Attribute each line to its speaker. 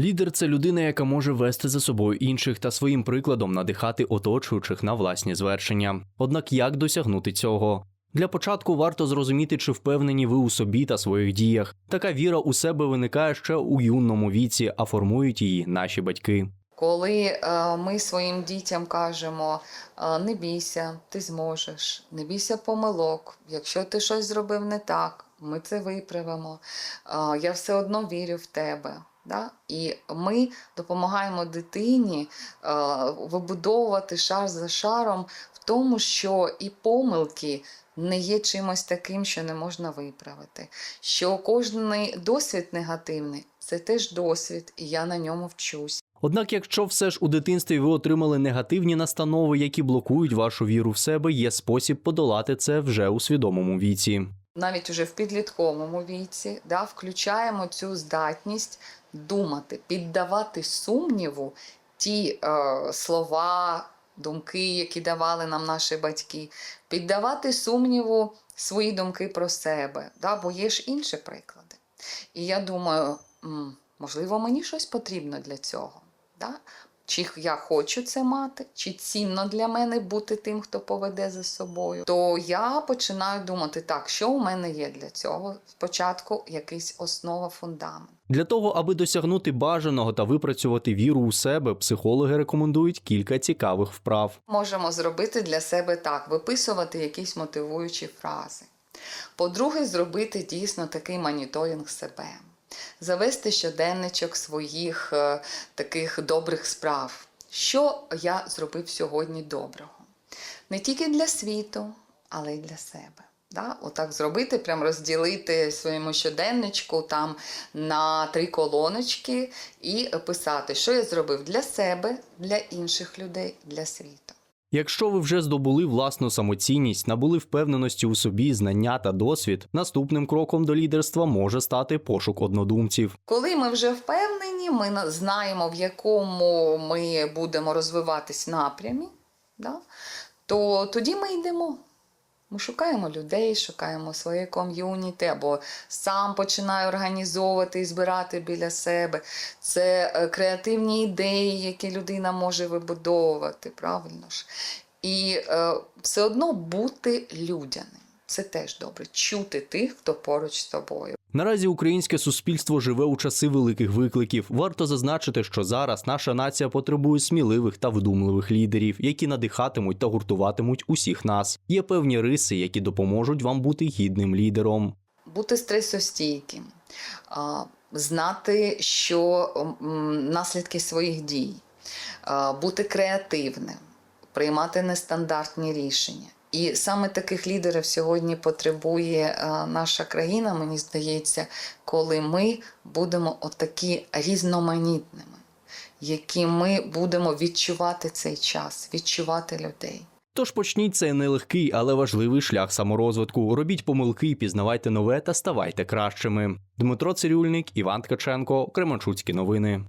Speaker 1: Лідер це людина, яка може вести за собою інших та своїм прикладом надихати оточуючих на власні звершення. Однак як досягнути цього? Для початку варто зрозуміти, чи впевнені ви у собі та своїх діях. Така віра у себе виникає ще у юному віці, а формують її наші батьки.
Speaker 2: Коли е, ми своїм дітям кажемо е, не бійся, ти зможеш, не бійся помилок. Якщо ти щось зробив не так, ми це виправимо. Е, я все одно вірю в тебе. Да? І ми допомагаємо дитині е, вибудовувати шар за шаром в тому, що і помилки не є чимось таким, що не можна виправити. Що кожний досвід негативний це теж досвід, і я на ньому вчусь.
Speaker 1: Однак, якщо все ж у дитинстві ви отримали негативні настанови, які блокують вашу віру в себе, є спосіб подолати це вже у свідомому віці.
Speaker 2: Навіть уже в підлітковому віці, да, включаємо цю здатність думати, піддавати сумніву ті е, слова, думки, які давали нам наші батьки, піддавати сумніву свої думки про себе, да, бо є ж інші приклади. І я думаю, можливо, мені щось потрібно для цього. Да? Чи я хочу це мати, чи цінно для мене бути тим, хто поведе за собою, то я починаю думати, так, що у мене є для цього? Спочатку якийсь основа, фундамент.
Speaker 1: Для того, аби досягнути бажаного та випрацювати віру у себе, психологи рекомендують кілька цікавих вправ.
Speaker 2: Можемо зробити для себе так: виписувати якісь мотивуючі фрази. По-друге, зробити дійсно такий моніторинг себе, завести щоденничок своїх е, таких добрих справ. Що я зробив сьогодні доброго? Не тільки для світу, але й для себе. Да? Отак зробити, прям розділити своєму щоденничку там на три колоночки і писати, що я зробив для себе, для інших людей, для світу.
Speaker 1: Якщо ви вже здобули власну самоцінність, набули впевненості у собі, знання та досвід, наступним кроком до лідерства може стати пошук однодумців.
Speaker 2: Коли ми вже впевнені, ми знаємо, в якому ми будемо розвиватись напрямі, да? то тоді ми йдемо. Ми шукаємо людей, шукаємо своє ком'юніті, або сам починаю організовувати і збирати біля себе. Це е, креативні ідеї, які людина може вибудовувати, правильно ж. І е, все одно бути людяним. Це теж добре. Чути тих, хто поруч з тобою.
Speaker 1: Наразі українське суспільство живе у часи великих викликів. Варто зазначити, що зараз наша нація потребує сміливих та вдумливих лідерів, які надихатимуть та гуртуватимуть усіх нас. Є певні риси, які допоможуть вам бути гідним лідером.
Speaker 2: бути стресостійким, знати, що наслідки своїх дій, бути креативним, приймати нестандартні рішення. І саме таких лідерів сьогодні потребує наша країна, мені здається, коли ми будемо отакі різноманітними, які ми будемо відчувати цей час, відчувати людей.
Speaker 1: Тож почніть цей нелегкий, але важливий шлях саморозвитку. Робіть помилки, пізнавайте нове та ставайте кращими. Дмитро Цирюльник, Іван Ткаченко, Кременчуцькі новини.